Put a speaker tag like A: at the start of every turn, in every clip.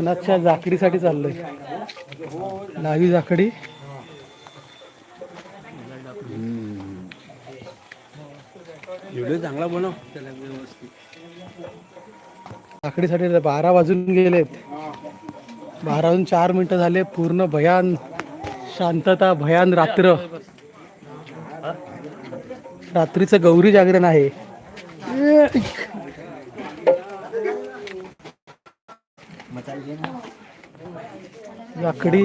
A: एकनाथच्या जाकडीसाठी चाललोय. लावी जाकडी
B: व्हिडिओ चांगला बनव. त्याला व्यवस्थित
A: जाकडीसाठी बारा वाजून गेलेत. बारा वाजून चार मिनिटं झाले. पूर्ण भयान शांतता भयान रात्र. रात्रीचं गौरी जागरण आहे. जाकडी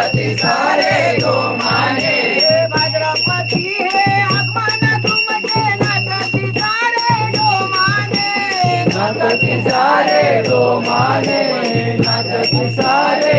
C: नाचती सारे जोमाने भद्रपती आगमन तुमचे नाचती सारे नाचती सारे जोमाने नाचती सारे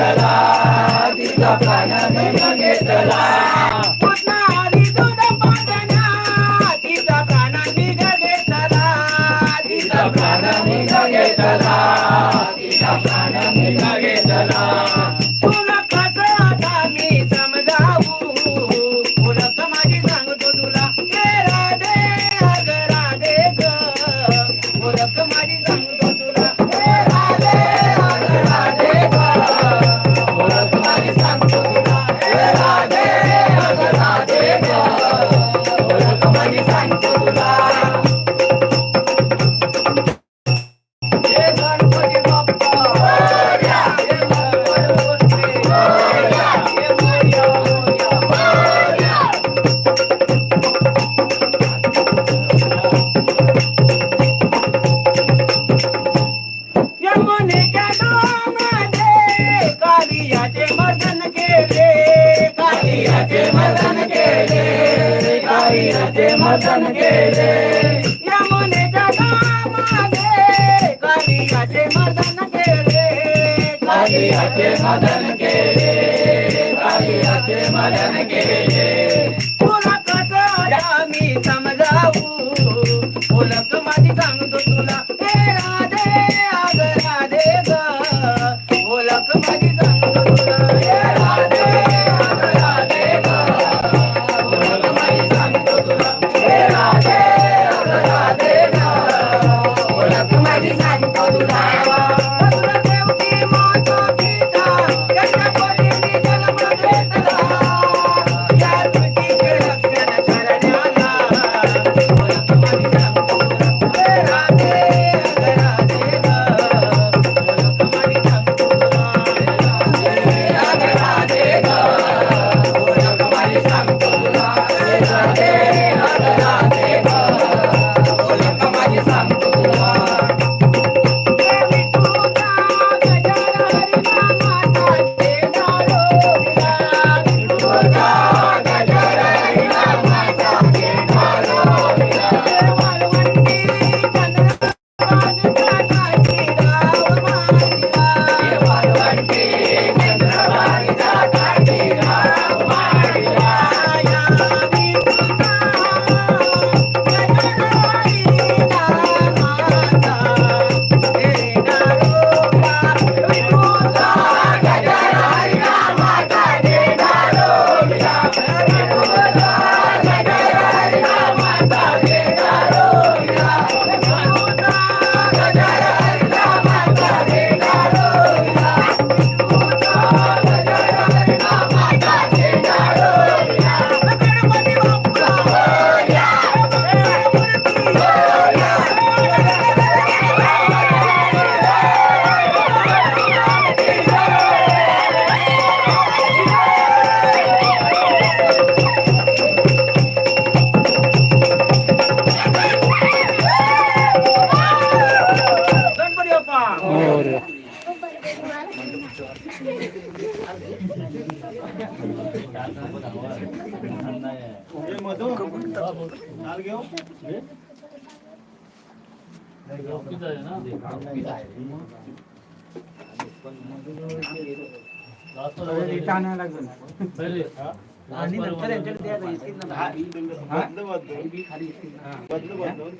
C: घेतला
D: तिचा प्राणाने घेतला पुन्हा आली दूध पाजना तिचा प्राणाने घेतला तिचा प्राणाने घेतला तिचा प्राणाने घेतला हरियाचे मदन केले हरियाचे मदन केले तुला कसं आला मी समजावू? ओळख माझी सांगतो
C: तू आणि नंतर यांच्याकडे द्यायला येतील ना
A: बदलू बदलून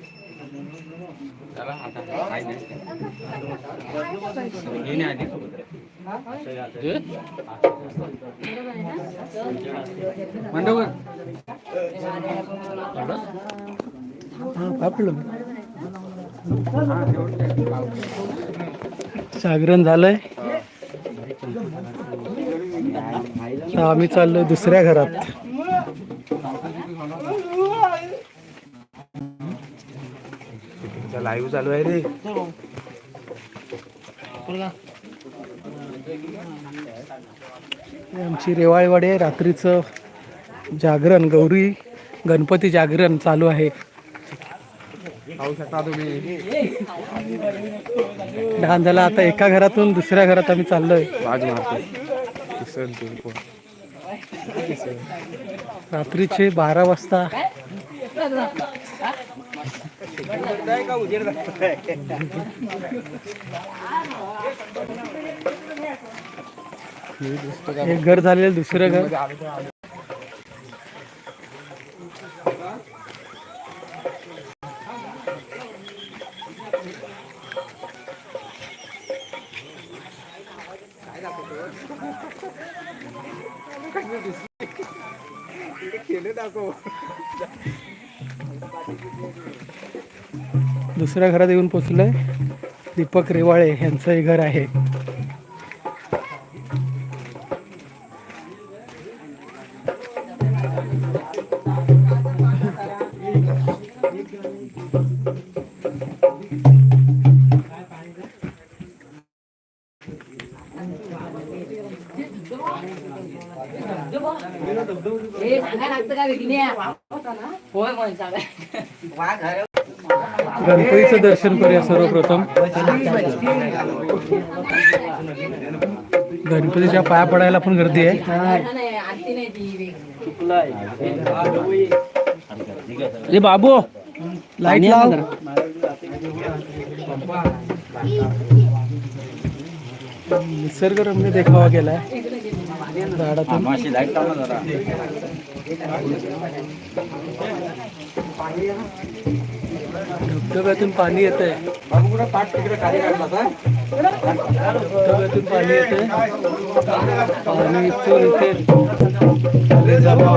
A: जागरण झालंय. आम्ही चाललोय दुसऱ्या घरात.
B: लाईव्ह चालू आहे रे.
A: आमची रेवाळवाडी आहे. रात्रीचं जागरण गौरी गणपती जागरण चालू आहे.
B: पाहू शकता तुम्ही.
A: लहान झाला आता एका घरातून दुसऱ्या घरात आम्ही चाललोय.
B: बाज मारते.
A: रात्रीचे बारा वाजता एक घर झालेलं दुसरं घर. केलं दाखव. दुसऱ्या घरात येऊन पोचलोय. दीपक रेवाळे यांचं हे घर आहे.
E: हे होय सांगा
A: गणपतीचं दर्शन करूया सर्वप्रथम. गणपतीच्या पाया पडायला पण गर्दी आहे.
B: बाबू
A: लाइट लाव. निसर्गरम्य देखावा गेलाय. झाडातून. धबधब्यातून पाणी येत आहे धबधब्यातून पाणी येत आहे पाणी इथून इथे. जमा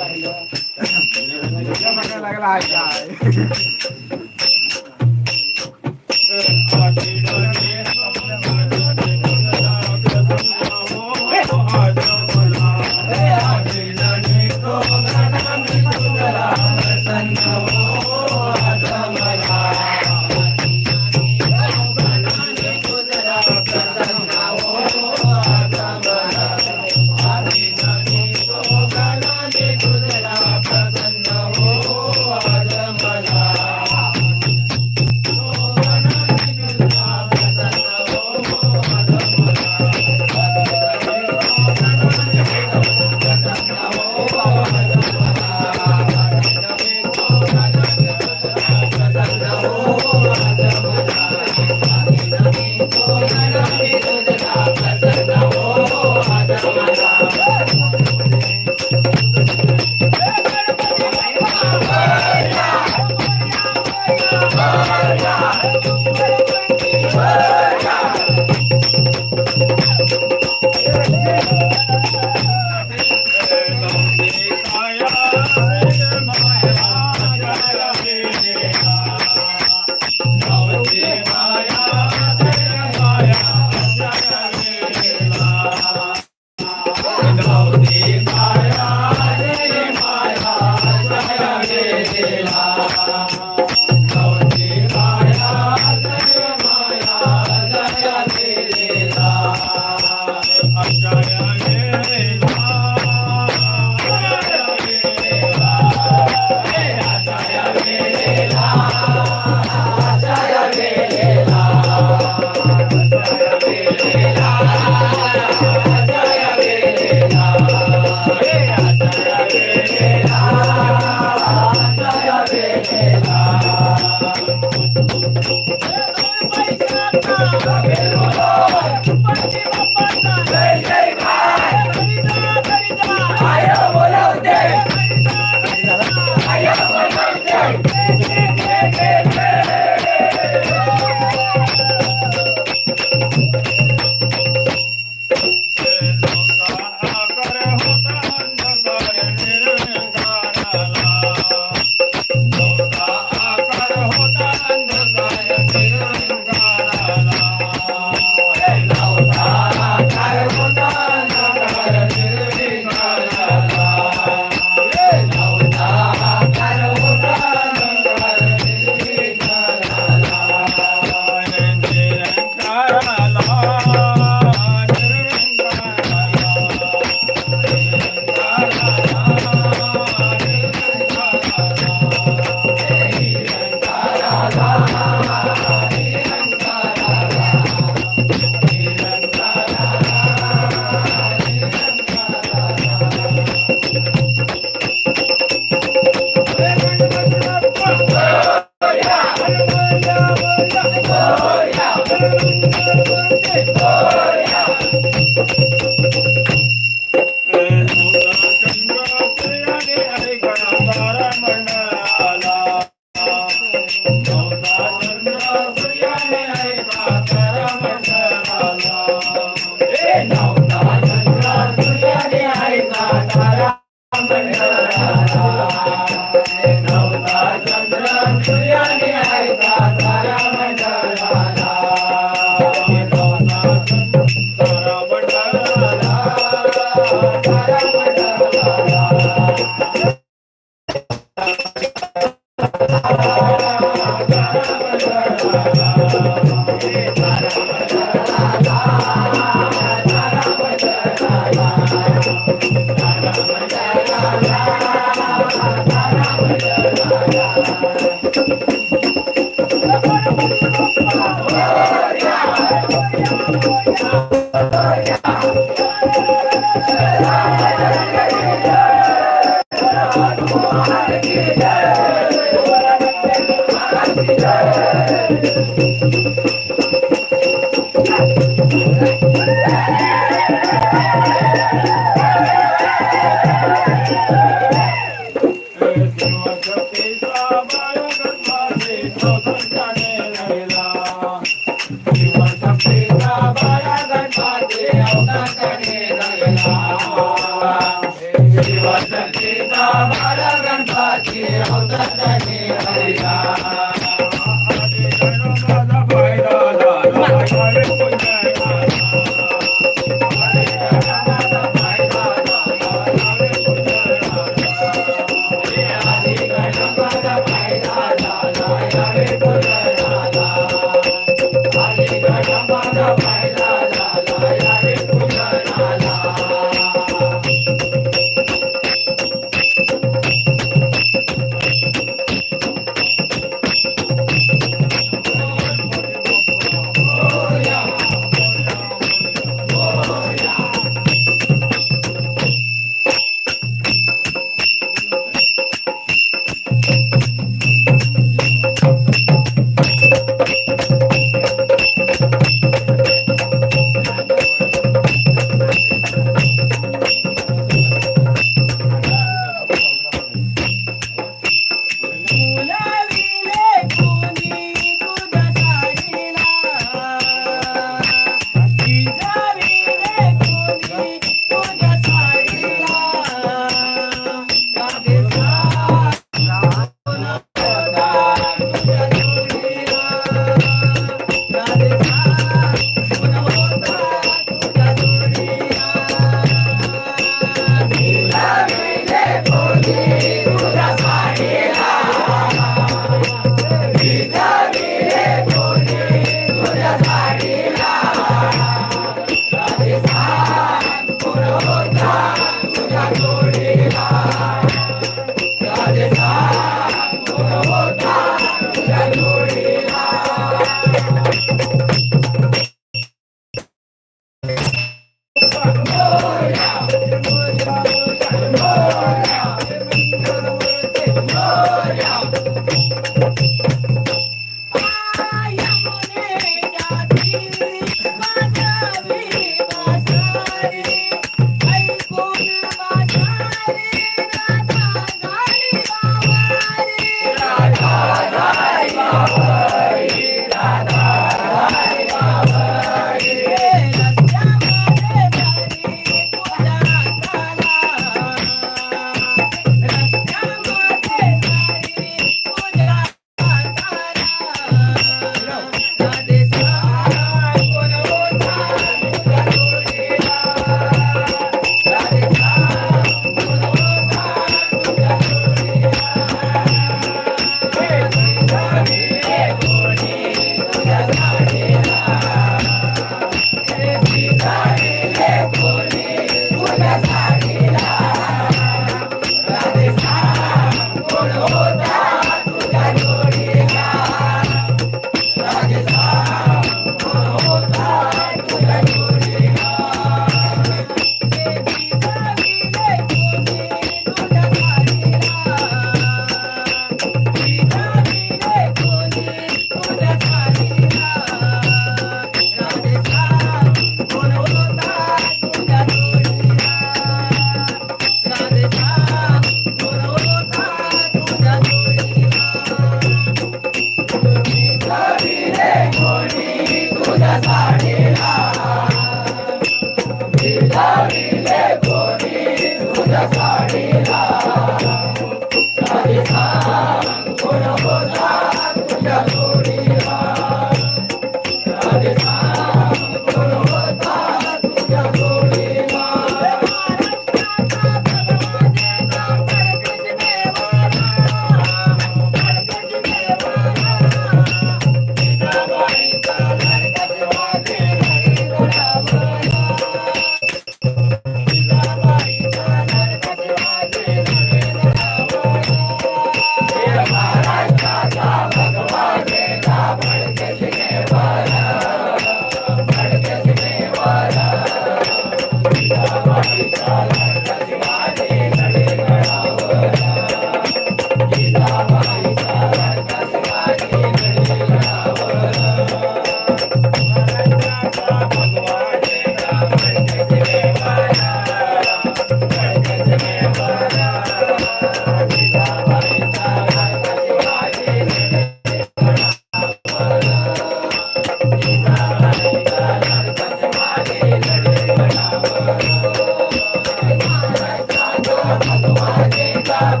A: Tu
C: madre está